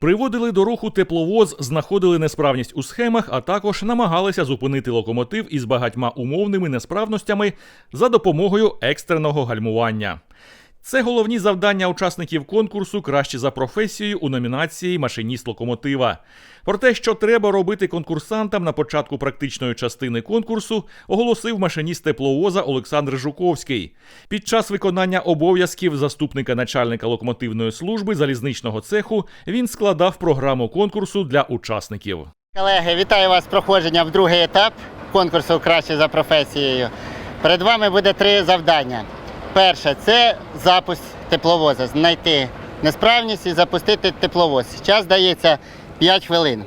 Приводили до руху тепловоз, знаходили несправність у схемах, а також намагалися зупинити локомотив із багатьма умовними несправностями за допомогою екстреного гальмування. Це головні завдання учасників конкурсу краще за професією у номінації Машиніст локомотива. Про те, що треба робити конкурсантам на початку практичної частини конкурсу, оголосив машиніст тепловоза Олександр Жуковський. Під час виконання обов'язків заступника начальника локомотивної служби залізничного цеху він складав програму конкурсу для учасників. Колеги, вітаю вас з проходженням в другий етап конкурсу краще за професією. Перед вами буде три завдання. Перше це запуск тепловоза. Знайти несправність і запустити тепловоз. Час дається 5 хвилин.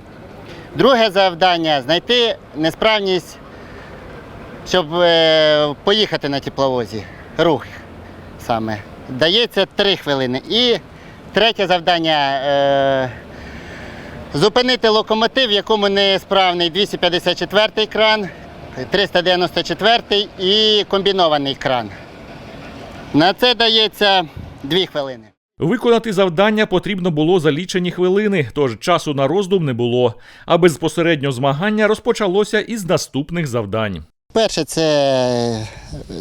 Друге завдання знайти несправність, щоб е, поїхати на тепловозі. Рух саме. Дається 3 хвилини. І третє завдання. Е, Зупинити локомотив, в якому несправний 254 кран, 394 і комбінований кран. На це дається 2 хвилини. Виконати завдання потрібно було за лічені хвилини, тож часу на роздум не було. А безпосередньо змагання розпочалося із наступних завдань. Перше це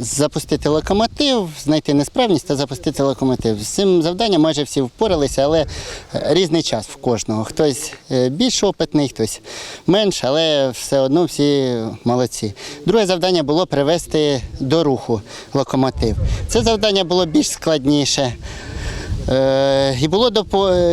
запустити локомотив, знайти несправність та запустити локомотив. З цим завданням майже всі впоралися, але різний час в кожного. Хтось е, більш опитний, хтось менш, але все одно всі молодці. Друге завдання було привести до руху локомотив. Це завдання було більш складніше. Е, І було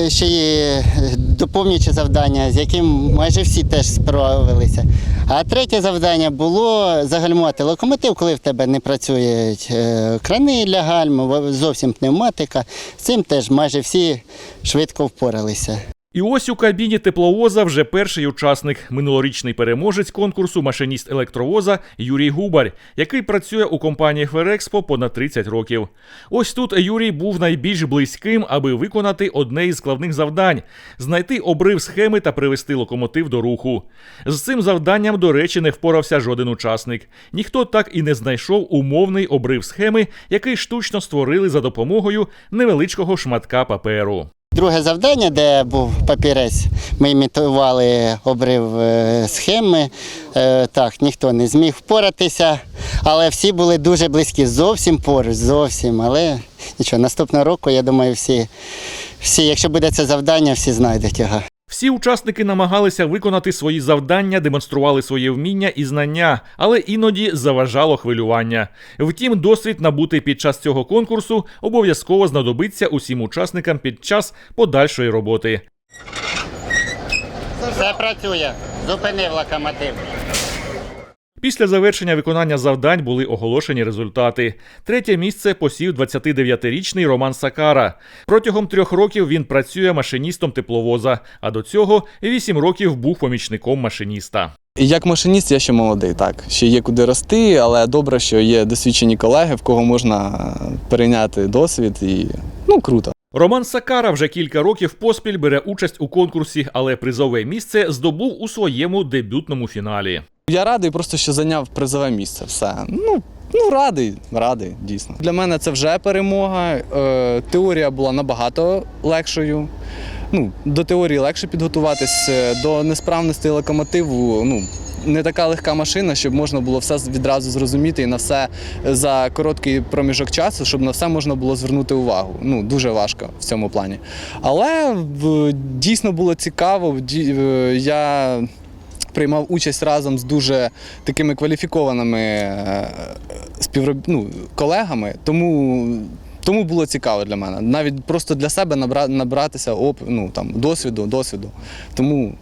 ще й доповнююче завдання, з яким майже всі теж справилися. А третє завдання було загальмувати локомотив, коли в тебе не працюють е, крани для гальму, зовсім пневматика. З цим теж майже всі швидко впоралися. І ось у кабіні тепловоза вже перший учасник, минулорічний переможець конкурсу машиніст електровоза Юрій Губар, який працює у компанії Ферекспо понад 30 років. Ось тут Юрій був найбільш близьким, аби виконати одне із складних завдань знайти обрив схеми та привести локомотив до руху. З цим завданням, до речі, не впорався жоден учасник. Ніхто так і не знайшов умовний обрив схеми, який штучно створили за допомогою невеличкого шматка паперу. Друге завдання, де був папірець, ми імітували обрив е, схеми. Е, Так, ніхто не зміг впоратися, але всі були дуже близькі, зовсім поруч, зовсім. Але нічого, наступного року, я думаю, всі, всі, якщо буде це завдання, всі знайдуть його. Всі учасники намагалися виконати свої завдання, демонстрували своє вміння і знання, але іноді заважало хвилювання. Втім, досвід набутий під час цього конкурсу обов'язково знадобиться усім учасникам під час подальшої роботи. Все працює. Зупинив локомотив. Після завершення виконання завдань були оголошені результати. Третє місце посів 29-річний Роман Сакара. Протягом трьох років він працює машиністом тепловоза, а до цього 8 років був помічником машиніста. Як машиніст я ще молодий, так. Ще є куди рости, але добре, що є досвідчені колеги, в кого можна перейняти досвід і ну круто. Роман Сакара вже кілька років поспіль бере участь у конкурсі, але призове місце здобув у своєму дебютному фіналі. Я радий, просто що зайняв призове місце. Все. Ну, ну радий, радий, дійсно. Для мене це вже перемога. Е, теорія була набагато легшою. Ну, до теорії легше підготуватись, е, до несправності локомотиву. Ну, не така легка машина, щоб можна було все відразу зрозуміти і на все за короткий проміжок часу, щоб на все можна було звернути увагу. Ну, дуже важко в цьому плані. Але дійсно було цікаво. Е, Я приймав участь разом з дуже такими кваліфікованими е, співроб... ну, колегами, тому. Тому було цікаво для мене. Навіть просто для себе набра... набратися оп... ну, там, досвіду, досвіду. Тому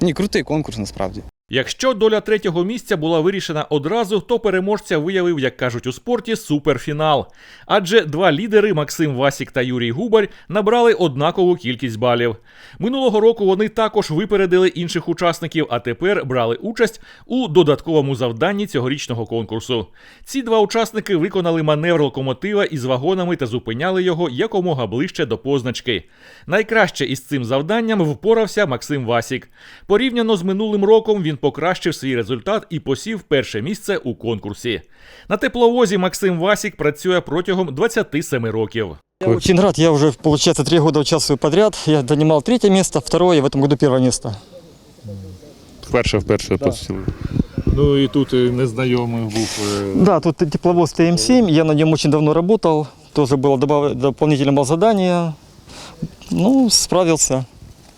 ні, крутий конкурс насправді. Якщо доля третього місця була вирішена одразу, то переможця виявив, як кажуть у спорті, суперфінал. Адже два лідери Максим Васік та Юрій Губарь набрали однакову кількість балів. Минулого року вони також випередили інших учасників, а тепер брали участь у додатковому завданні цьогорічного конкурсу. Ці два учасники виконали маневр локомотива із вагонами та зупиняли його якомога ближче до позначки. Найкраще із цим завданням впорався Максим Васік. Порівняно з минулим роком він покращив свій результат і посів перше місце у конкурсі. На тепловозі Максим Васік працює протягом 27 років. Я очень рад, я уже, получается, три года участвую подряд. Я занимал третье место, второе, и в этом году первое место. Вперше вперше посіли. Ну і тут незнайомий був. Да, тут тепловоз ТМ-7, я на нем очень давно работал, тоже было добав... дополнительное было задание. Ну, справился.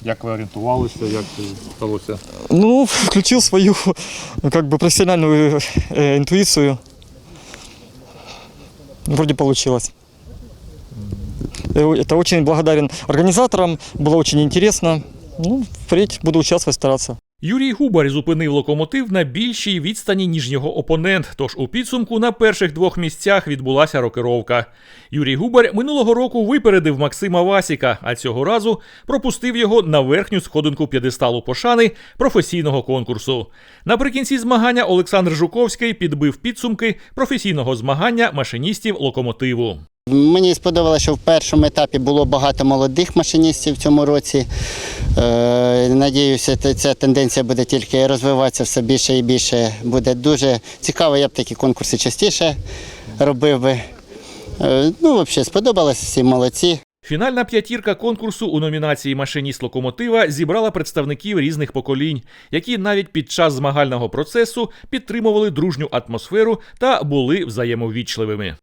Як ви орієнтувалися, як вдалося? Ну, включил свою, как бы, профессиональную э, интуицию. Вроде получилось. Э, Это очень благодарен организаторам, было очень интересно. Ну, впредь буду участвовать, стараться. Юрій Губар зупинив локомотив на більшій відстані, ніж його опонент. Тож у підсумку на перших двох місцях відбулася рокировка. Юрій Губар минулого року випередив Максима Васіка, а цього разу пропустив його на верхню сходинку п'єдесталу пошани професійного конкурсу. Наприкінці змагання Олександр Жуковський підбив підсумки професійного змагання машиністів локомотиву. Мені сподобалося, що в першому етапі було багато молодих машиністів в цьому році. Е, надіюся, ця тенденція буде тільки розвиватися все більше і більше. Буде дуже цікаво, я б такі конкурси частіше робив би. Е, ну, взагалі, сподобалося, всі молодці. Фінальна п'ятірка конкурсу у номінації Машиніст локомотива зібрала представників різних поколінь, які навіть під час змагального процесу підтримували дружню атмосферу та були взаємовічливими.